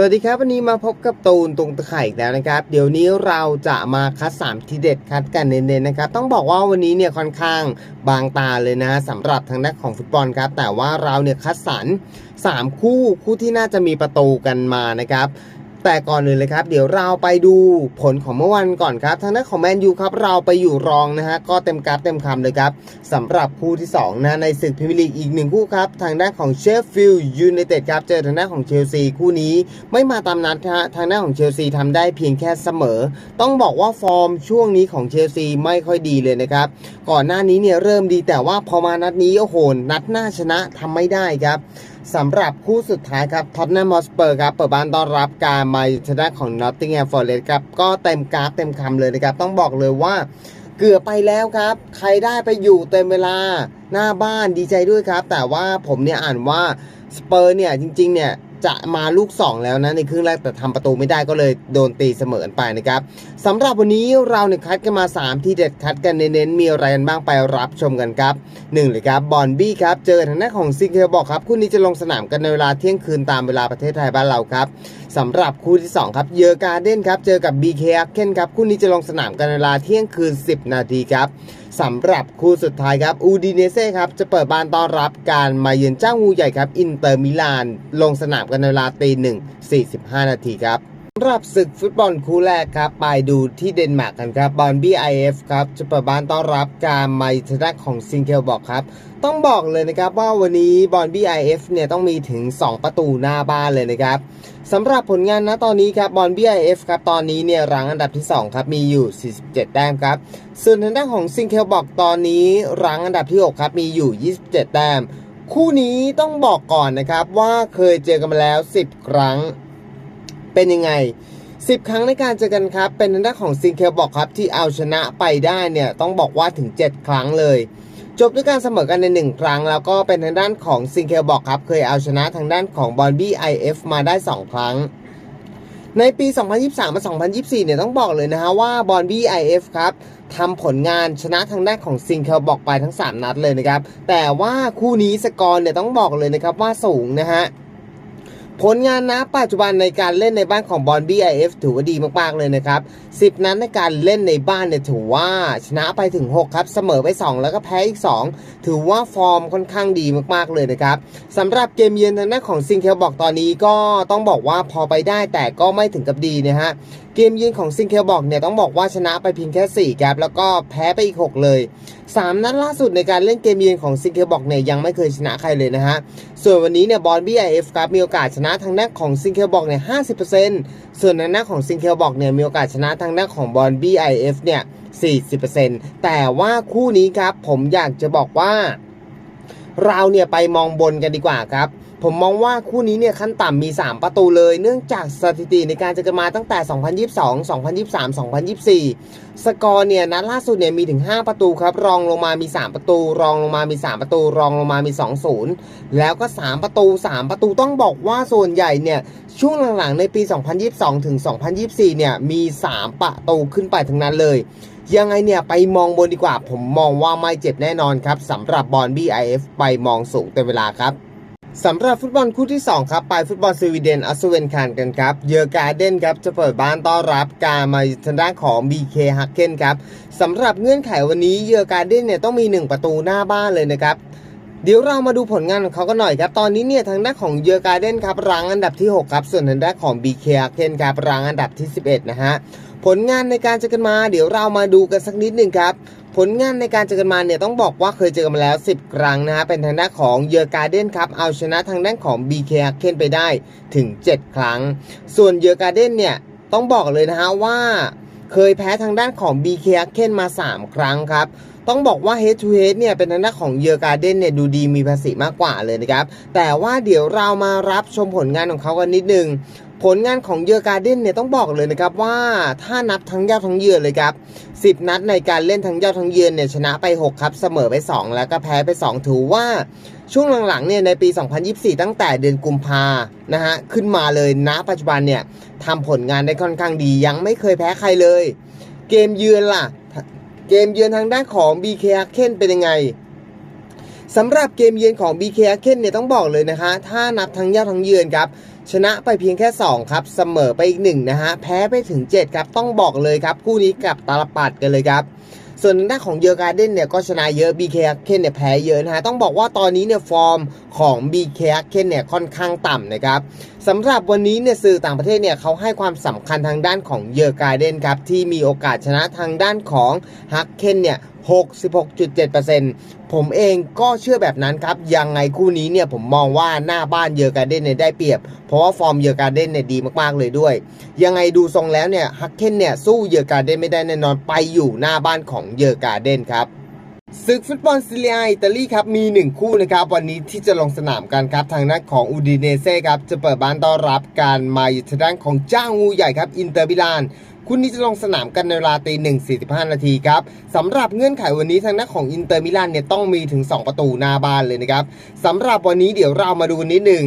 สวัสดีครับวันนี้มาพบกับตูนตรงตะไคร่อีกแล้วนะครับ เดี๋ยวนี้เราจะมาคัดสามทีเด็ดคัดกันเน้นๆนะครับต้องบอกว่าวันนี้เนี่ยค่อนข้างบางตาเลยนะสำหรับทางด้านของฟุตบอลครับแต่ว่าเราเนี่ยคัดสรร3คู่คู่ที่น่าจะมีประตูกันมานะครับ แต่ก่อนอื่นเลยครับ เดี๋ยวเราไปดูผลของเมื่อวันก่อนครับ ทางด้านของแมนยูครับ เราไปอยู่รองนะฮะ ก็เต็มกราฟเต็มคำเลยครับสำหรับคู่ที่2นะในศึกพรีเมียร์ลีกอีกหนึ่งคู่ครับ ทางด้านของเชฟฟิลด์ยูไนเต็ดครับ เจอทางด้านของเชลซีคู่นี้ ไม่มาตามนัดฮะทางด้านของเชลซีทำได้เพียงแค่เสมอ ต้องบอกว่าฟอร์มช่วงนี้ของเชลซีไม่ค่อยดีเลยนะครับ ก่อนหน้านี้เนี่ยเริ่มดีแต่ว่าพอมานัดนี้โอ้โหนัดหน้าชนะทำไม่ได้ครับ สำหรับคู่สุดท้ายครับท็อตแนมอสเปอร์ครับเปิดบ้านต้อนรับการมาชนะของนอตติงแฮมฟอร์เรสครับก็เต็มกราฟเต็มคำเลยนะครับ ต้องบอกเลยว่าเกือบไปแล้วครับ ใครได้ไปอยู่เต็มเวลาหน้าบ้านดีใจด้วยครับ แต่ว่าผมเนี่ยอ่านว่าสเปอร์เนี่ยจริงๆเนี่ย จะมาลูก 2 แล้วนะในครึ่งแรกแต่ทำประตูไม่ได้ก็เลยโดนตีเสมอไปนะครับสำหรับวันนี้เราเนี่ยคัดกันมา 3 ที่เด็ดคัดกันเน้นๆมีอะไรกันบ้างไปรับชมกันครับ1เลยครับบอลบี้ครับเจอทางด้าของซิงเกิลบอกครับคู่นี้จะลงสนามกันในเวลาเที่ยงคืนตามเวลาประเทศไทยบ้านเราครับสำหรับคู่ที่ 2 ครับเยอการ์เด้นครับเจอกับ BK อาเคนครับคู่นี้จะลงสนามกันในเวลาเที่ยงคืน 10 นาทีครับ สำหรับคู่สุดท้ายครับอูดิเนเซ่ครับจะเปิดบ้านต้อนรับการมาเยือนเจ้างูใหญ่ครับอินเตอร์มิลาน ลงสนามกันในเวลาตีหนึ่งสี่สิบห้านาทีครับำหรับศึกฟุตบอลคู่แรกครับไปดูที่เดนมาร์กกันครับบอลบีไอเอฟครับจะเปิดบ้านต้อนรับการมาเยือนของซิงเกิลบอกครับ ต้องบอกเลยนะครับว่าวันนี้บอลบีไอเอฟเนี่ยต้องมีถึง 2 ประตูหน้าบ้านเลยนะครับสำหรับผลงานณตอนนี้ครับบอลบีไอเอฟครับตอนนี้เนี่ยรังอันดับที่ 2 ครับ มีอยู่ 47 แต้มครับ ส่วนทางด้านของซิงเกิลบอกตอนนี้รังอันดับที่ 6 ครับ มีอยู่ 27 แต้ม คู่นี้ต้องบอกก่อนนะครับว่าเคยเจอกันมาแล้ว 10 ครั้ง เป็นยังไง 10 ครั้งในการเจอกันครับ เป็นทางด้านของซิงเกิลบอกครับที่เอาชนะไปได้เนี่ยต้องบอกว่าถึง 7 ครั้งเลย จบด้วยการเสมอกันใน 1 ครั้ง แล้วก็เป็นทางด้านของซิงเกิลบอกครับเคยเอาชนะทางด้านของบอลบี้ไอเอฟมาได้ 2 ครั้งในปี 2023 มา 2024 เนี่ยต้องบอกเลยนะฮะว่าบอลบี้ไอเอฟครับทำผลงานชนะทางด้านของซิงเกิลบอกไปทั้ง 3 นัดเลยนะครับ แต่ว่าคู่นี้สกอร์เนี่ยต้องบอกเลยนะครับว่าสูงนะฮะ ผลงานนะปัจจุบันในการเล่นในบ้านของบอลบีไอเอฟถือว่าดีมากๆเลยนะครับ 10 นั้นในการเล่นในบ้านเนี่ยถือว่าชนะไปถึง 6 ครับ เสมอไป 2 แล้วก็แพ้อีก 2 ถือว่าฟอร์มค่อนข้างดีมากๆเลยนะครับสำหรับเกมเยือนทางด้านของซิงเคลบอกตอนนี้ก็ต้องบอกว่าพอไปได้แต่ก็ไม่ถึงกับดีนะฮะ เกมยือนของซิงเคิลบอกเนี่ยต้องบอกว่าชนะไปเพียงแค่ 4 ครับ แล้วก็แพ้ไปอีก 6 เลย 3 นัดล่าสุดในการเล่นเกมยือนของซิงเคิลบอกเนี่ยยังไม่เคยชนะใครเลยนะฮะ ส่วนวันนี้เนี่ยบอลบีไอเอฟครับมีโอกาสชนะทางด้านของซิงเคิลบอกเนี่ยห้าสิบเปอร์เซ็นต์ส่วนทางด้านของซิงเคิลบอกเนี่ยมีโอกาสชนะทางด้านของบอลบีไอเอฟเนี่ยสี่สิบเปอร์เซ็นต์แต่ว่าคู่นี้ครับผมอยากจะบอกว่า เราเนี่ยไปมองบนกันดีกว่าครับ ผมมองว่าคู่นี้เนี่ยขั้นต่ำมี 3 ประตูเลย เนื่องจากสถิติในการเจอกันมาตั้งแต่ 2022 2023 2024 สกอร์เนี่ยนัดล่าสุดเนี่ยมีถึง 5 ประตูครับ รองลงมามี 3 ประตู รองลงมามี 3 ประตู รองลงมามี 2 0 แล้วก็ 3 ประตู 3 ประตูต้องบอกว่าส่วนใหญ่เนี่ยช่วงหลังๆในปี 2022 ถึง 2024 เนี่ยมี 3 ประตูขึ้นไปทั้งนั้นเลย ยังไงเนี่ยไปมองบนดีกว่า ผมมองว่าไม่เจ็บแน่นอนครับสำหรับบอล BIF ไปมองสูงเต็มเวลาครับ สำหรับฟุตบอลคู่ที่ 2 ครับ ไปฟุตบอลสวีเดนอัสเวนคานกันครับ เยอร์การ์เดนครับ จะเปิดบ้านต้อนรับการมาทางด้านของ BK ฮักเกนครับสำหรับเงื่อนไขวันนี้เยอร์การ์เดนเนี่ยต้องมี 1 ประตูหน้าบ้านเลยนะครับเดี๋ยวเรามาดูผลงานของเขากันหน่อยครับ ตอนนี้เนี่ยทางด้านของเยอร์การ์เดนครับรังอันดับที่ 6 ครับ ส่วนทางด้านของ BK ฮักเกนครับรังอันดับที่ 11 นะฮะ ผลงานในการเจอกันมา เดี๋ยวเรามาดูกันสักนิดหนึ่งครับ ผลงานในการเจอกันมาเนี่ยต้องบอกว่าเคยเจอกันมาแล้ว 10 ครั้งนะฮะเป็นทางด้านของเยอร์การ์เดนครับเอาชนะทางด้านของ BK ฮักเคนไปได้ถึง 7 ครั้ง ส่วนเยอร์การ์เดนเนี่ยต้องบอกเลยนะฮะว่าเคยแพ้ทางด้านของ BK ฮักเคนมา 3 ครั้งครับต้องบอกว่า head to head เนี่ยเป็นทางด้านของเยอร์การ์เดนเนี่ยดูดีมีภาษีมากกว่าเลยนะครับ แต่ว่าเดี๋ยวเรามารับชมผลงานของเขากันนิดนึง ผลงานของเยอการ์เดนเนี่ยต้องบอกเลยนะครับว่าถ้านับทั้งเย้าทั้งเยือนเลยครับ 10 นัดในการเล่นทั้งเย้าทั้งเยือนเนี่ยชนะไป 6 ครับ เสมอไป 2 แล้วก็แพ้ไป 2 ถือว่าช่วงหลังๆเนี่ยในปี 2024 ตั้งแต่เดือนกุมภานะฮะขึ้นมาเลยณปัจจุบันเนี่ยทำผลงานได้ค่อนข้างดียังไม่เคยแพ้ใครเลย เกมเยือนล่ะ เกมเยือนทางด้านของ BK ฮักเคนเป็นยังไงสำหรับเกมเยือนของ BK ฮักเคนเนี่ยต้องบอกเลยนะคะ ถ้านับทั้งเย้าทั้งเยือนครับ ชนะไปเพียงแค่ 2 ครับ เสมอไปอีก 1 นะฮะ แพ้ไปถึง 7 ครับ ต้องบอกเลยครับ คู่นี้กับตาลปัดกันเลยครับ ส่วนทางด้านของเยอร์การ์เด้นเนี่ยก็ชนะเยอะ BK ฮักเคนเนี่ยแพ้เยอะนะฮะ ต้องบอกว่าตอนนี้เนี่ยฟอร์มของ BK ฮักเคนเนี่ยค่อนข้างต่ำนะครับสำหรับวันนี้เนี่ยสื่อต่างประเทศเนี่ยเขาให้ความสำคัญทางด้านของเยอร์การ์เด้นครับที่มีโอกาสชนะทางด้านของฮักเคนเนี่ย66.7%ผมเองก็เชื่อแบบนั้นครับ ยังไงคู่นี้เนี่ยผมมองว่าหน้าบ้านเยอการ์เด้นเนี่ยได้เปรียบ เพราะว่าฟอร์มเยอการ์เด้นเนี่ยดีมากๆเลยด้วย ยังไงดูทรงแล้วเนี่ยฮักเคนเนี่ยสู้เยอการ์เด้นไม่ได้แน่นอนไปอยู่หน้าบ้านของเยอการ์เด้นครับศึกฟุตบอลซีเรียอิตาลีครับมี 1 คู่นะครับ วันนี้ที่จะลงสนามกันครับ ทางด้านของอูดิเนเซ่ครับ จะเปิดบ้านต้อนรับการมาอยู่ทางด้านของเจ้างูใหญ่ครับ อินเตอร์มิลาน คู่นี้จะลงสนามกันในเวลาตีหนึ่งสี่สิบห้านาทีครับสำหรับเงื่อนไขวันนี้ทางนักของอินเตอร์มิลานเนี่ยต้องมีถึง 2 ประตูหน้าบ้านเลยนะครับสำหรับวันนี้เดี๋ยวเรามาดูนนิดหนึ่ง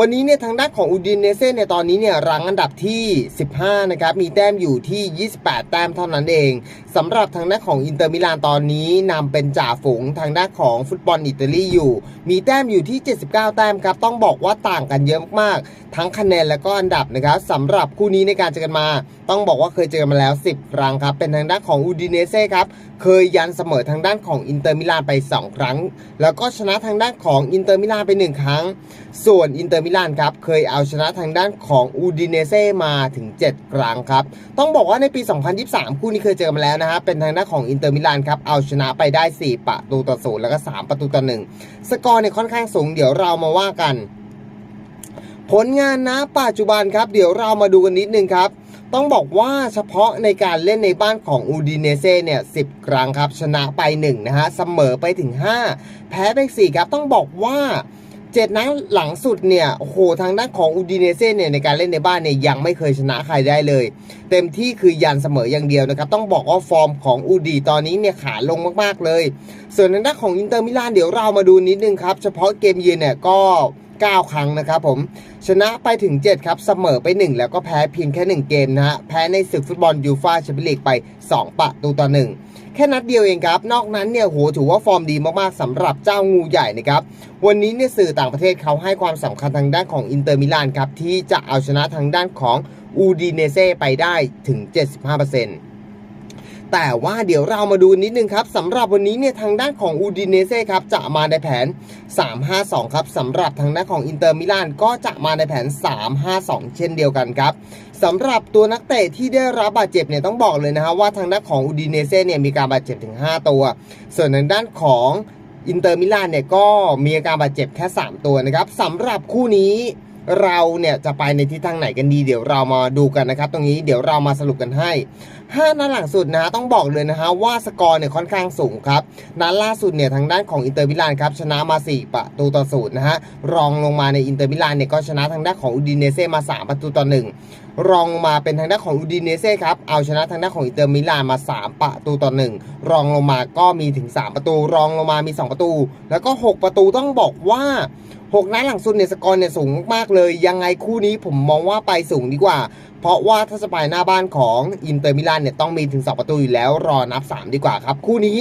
วันนี้เนี่ยทางด้านของอูดินเนเซ่เนี่ยตอนนี้เนี่ยรังอันดับที่ 15 นะครับ มีแต้มอยู่ที่ 28 แต้มเท่านั้นเองสำหรับทางด้านของอินเตอร์มิลานตอนนี้นำเป็นจ่าฝูงทางด้านของฟุตบอลอิตาลีอยู่ มีแต้มอยู่ที่ 79 แต้มครับ ต้องบอกว่าต่างกันเยอะมากๆ ทั้งคะแนนและก็อันดับนะครับสำหรับคู่นี้ในการเจอกันมา ต้องบอกว่าเคยเจอกันมาแล้ว 10 ครั้งครับ เป็นทางด้านของอูดินเนเซ่ครับ เคยยันเสมอทางด้านของอินเตอร์มิลานไป 2 ครั้ง แล้วก็ชนะทางด้านของอินเตอร์มิลานไป 1 ครั้ง ส่วนอินเตอร์มิลานครับเคยเอาชนะทางด้านของอูดินเนเซ่มาถึง 7 ครั้งครับ ต้องบอกว่าในปี 2023 คู่นี้เคยเจอมาแล้วนะฮะเป็นทางด้านของอินเตอร์มิลานครับเอาชนะไปได้ 4 ประตูต่อศูนย์แล้วก็ 3 ประตูต่อหนึ่งสกอร์เนี่ยค่อนข้างสูงเดี๋ยวเรามาว่ากัน ผลงานนะปัจจุบันครับ เดี๋ยวเรามาดูกันนิดนึงครับต้องบอกว่าเฉพาะในการเล่นในบ้านของอูดิเนเซ่เนี่ย10ครั้งครับ ชนะไป1นะฮะเสมอไปถึง 5 แพ้ไป4ครับ ต้องบอกว่า เจ็ดนัดหลังสุดเนี่ยโหทางด้านของอูดิเนเซ่เนี่ยในการเล่นในบ้านเนี่ยยังไม่เคยชนะใครได้เลย เต็มที่คือยันเสมออย่างเดียวนะครับ ต้องบอกว่าฟอร์มของอูดีตอนนี้เนี่ยขาลงมากๆเลย ส่วนทางด้านของอินเตอร์มิลานเดี๋ยวเรามาดูนิดนึงครับ เฉพาะเกมเยือนเนี่ยก็ 9 ครั้งนะครับผมชนะไปถึง 7 ครับเสมอไป 1 แล้วก็แพ้เพียงแค่ 1 เกมนะฮะแพ้ในศึกฟุตบอลยูฟาแชมเปี้ยนลีกไป 2 ประตูต่อ1 แค่นัดเดียวเองครับ นอกนั้นเนี่ยโหถือว่าฟอร์มดีมากๆสำหรับเจ้างูใหญ่นะครับ วันนี้เนี่ยสื่อต่างประเทศเขาให้ความสำคัญทางด้านของอินเตอร์มิลานครับที่จะเอาชนะทางด้านของอูดีเนเซ่ไปได้ถึง 75% แต่ว่าเดี๋ยวเรามาดูนิดนึงครับสำหรับวันนี้เนี่ยทางด้านของอูดิเนเซ่ครับจะมาในแผน 3-5-2 ครับสำหรับทางด้านของอินเตอร์มิลานก็จะมาในแผน 3-5-2 เช่นเดียวกันครับสำหรับตัวนักเตะที่ได้รับบาดเจ็บเนี่ยต้องบอกเลยนะฮะว่าทางด้านของอูดิเนเซ่เนี่ยมีการบาดเจ็บถึง 5 ตัว ส่วนทางด้านของอินเตอร์มิลานเนี่ยก็มีอาการบาดเจ็บแค่ 3 ตัวนะครับสำหรับคู่นี้เราเนี่ยจะไปในทิศทางไหนกันดี เดี๋ยวเรามาดูกันนะครับ ตรงนี้เดี๋ยวเรามาสรุปกันให้ 5 นัดหลังสุดนะฮะต้องบอกเลยนะฮะว่าสกอร์เนี่ยค่อนข้างสูงครับนัดล่าสุดเนี่ยทางด้านของอินเตอร์มิลานครับชนะมา 4 ประตูต่อศูนย์นะฮะรองลงมาในอินเตอร์มิลานเนี่ยก็ชนะทางด้านของอูดิเนเซ่มา 3 ประตูต่อ1รองลงมาเป็นทางด้านของอูดิเนเซ่ครับเอาชนะทางด้านของอินเตอร์มิลานมา 3 ประตูต่อ1รองลงมาก็มีถึง 3 ประตู รองลงมามี 2 ประตู แล้วก็ 6 ประตูต้องบอกว่า 6นัดหลังสุดเนี่ยสกอร์เนี่ยสูงมากๆเลย ยังไงคู่นี้ผมมองว่าไปสูงดีกว่า เพราะว่าถ้าจะไปหน้าบ้านของอินเตอร์มิลานเนี่ยต้องมีถึง 2 ประตูอยู่แล้วรอนับ 3 ดีกว่าครับ คู่นี้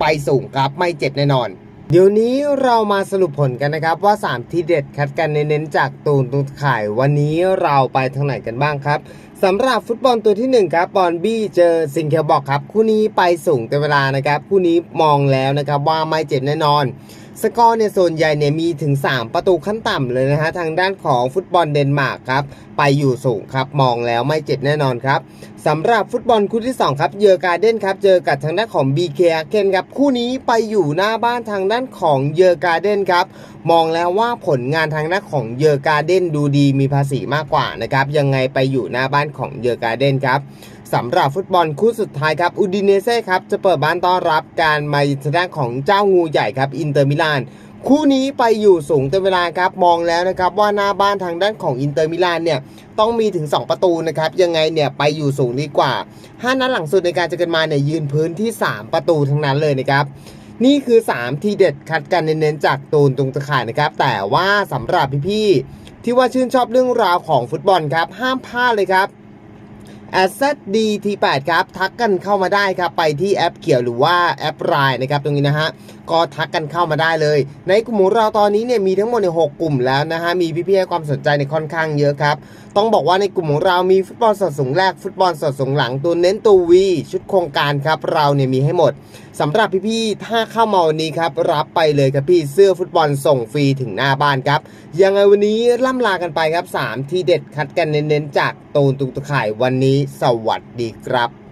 ไปสูงครับไม่เจ็บแน่นอนเดี๋ยวนี้เรามาสรุปผลกันนะครับว่า 3 ที่เด็ดคัดกันเน้นๆจากตูนตูนข่ายวันนี้เราไปทางไหนกันบ้างครับสำหรับฟุตบอลตัวที่1ครับบอลบี้เจอซิงเคลบอกครับ คู่นี้ไปสูงเต็มเวลานะครับ คู่นี้มองแล้วนะครับว่าไม่เจ็บแน่นอน สกอร์เนี่ยส่วนใหญ่เนี่ยมีถึง 3 ประตูขั้นต่ำเลยนะฮะทางด้านของฟุตบอลเดนมาร์กครับไปอยู่สูงครับมองแล้วไม่เจ็บแน่นอนครับสำหรับฟุตบอลคู่ที่ 2 ครับเยอร์การ์เดนครับเจอกับทางด้านของ BK เคนครับคู่นี้ไปอยู่หน้าบ้านทางด้านของเยอร์การ์เดนครับมองแล้วว่าผลงานทางด้านของเยอร์การ์เดนดูดีมีภาษีมากกว่านะครับยังไงไปอยู่หน้าบ้านของเยอร์การ์เดนครับ สำหรับฟุตบอลคู่สุดท้ายครับ อูดิเนเซ่ครับ จะเปิดบ้านต้อนรับการมาทางด้านของเจ้างูใหญ่ครับ อินเตอร์มิลาน คู่นี้ไปอยู่สูงเต็มเวลาครับ มองแล้วนะครับว่าหน้าบ้านทางด้านของอินเตอร์มิลานเนี่ยต้องมีถึง 2 ประตูนะครับ ยังไงเนี่ยไปอยู่สูงดีกว่า 5 นัดหลังสุดในการเจอกันมาเนี่ยยืนพื้นที่ 3 ประตูทั้งนั้นเลยนะครับนี่คือ 3 ทีเด็ดคัดกันเน้นๆจากตูนตรงตะข่ายนะครับ แต่ว่าสำหรับพี่ๆที่ว่าชื่นชอบเรื่องราวของฟุตบอลครับ ห้ามพลาดเลยครับ d t 8 ครับ ทักกันเข้ามาได้ครับ ไปที่แอปเขียวหรือว่าแอปไลน์นะครับ ตรงนี้นะฮะ ก็ทักกันเข้ามาได้เลย ในกลุ่มของเราตอนนี้เนี่ยมีทั้งหมดใน6กลุ่มแล้วนะฮะมีพี่ๆให้ความสนใจในค่อนข้างเยอะครับ ต้องบอกว่าในกลุ่มของเรามีฟุตบอลสดสูงแรกฟุตบอลสดสูงหลังตัวเน้นตัววีชุดโครงการครับเราเนี่ยมีให้หมดสำหรับพี่ๆถ้าเข้ามาวันนี้ครับรับไปเลยครับพี่เสื้อฟุตบอลส่งฟรีถึงหน้าบ้านครับยังไงวันนี้ล่ำลากันไปครับ 3 ที่เด็ดคัดกันเน้นๆจากตูนตุกตะข่ายวันนี้ สวัสดีครับ